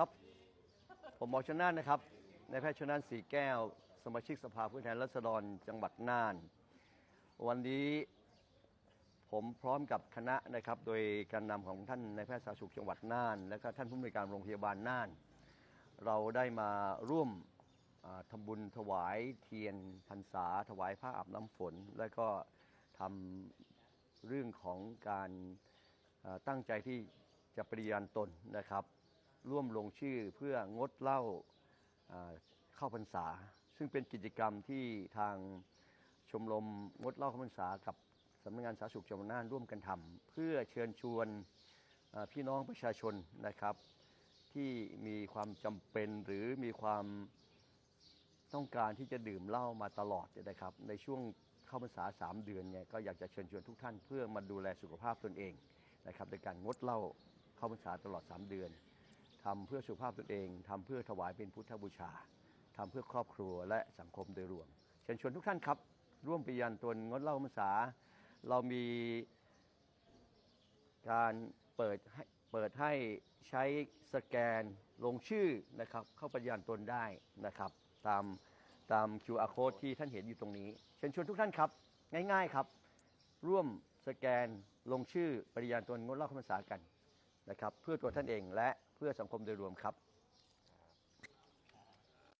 ครับ ผมหมอชนานนะครับนายแพทย์ชนานสีแก้ว สมาชิกสภาผู้แทนราษฎรจังหวัดน่าน วันนี้ผมพร้อมกับคณะนะครับ โดยการนำของท่านนายแพทย์สาธารณสุขจังหวัดน่าน และก็ท่านผู้อำนวยการโรงพยาบาลน่าน เราได้มาร่วมอ่าทำบุญถวายเทียนพรรษา ถวายผ้าอาบน้ำฝน และก็ทำเรื่องของการตั้งใจที่จะปฏิญาณตนนะครับ ร่วมลงชื่อเพื่องดเหล้าเข้าพรรษา ซึ่งเป็นกิจกรรมที่ทางชมรมงดเหล้าเข้าพรรษากับสำนักงานสาธารณสุขจังหวัดน่านร่วมกันทำเพื่อเชิญชวนพี่น้องประชาชนนะครับ ที่มีความจำเป็นหรือมีความต้องการที่จะดื่มเหล้ามาตลอดเนี่ยนะครับ ในช่วงเข้าพรรษาสามเดือนเนี่ยก็อยากจะเชิญชวนทุกท่านเพื่อมาดูแลสุขภาพตนเองนะครับในการงดเหล้าเข้าพรรษาตลอด 3 เดือน ทำเพื่อสุขภาพตนเองทำเพื่อถวายเป็นพุทธบูชาทำเพื่อครอบครัวและสังคมโดยรวม เชิญชวนทุกท่านครับ ร่วมปฏิญาณตนงดเล้าเข้าษา เรามีการเปิดให้เปิดให้ใช้สแกนลงชื่อนะครับ เข้าปฏิญาณตนได้นะครับ ตามตาม QR code ที่ท่านเห็นอยู่ตรงนี้ เชิญชวนทุกท่านครับ ง่ายๆครับ ร่วมสแกนลงชื่อปฏิญาณตนงดเล่าเข้าษากัน นะครับเพื่อตัวท่านเองและเพื่อสังคมโดยรวมครับ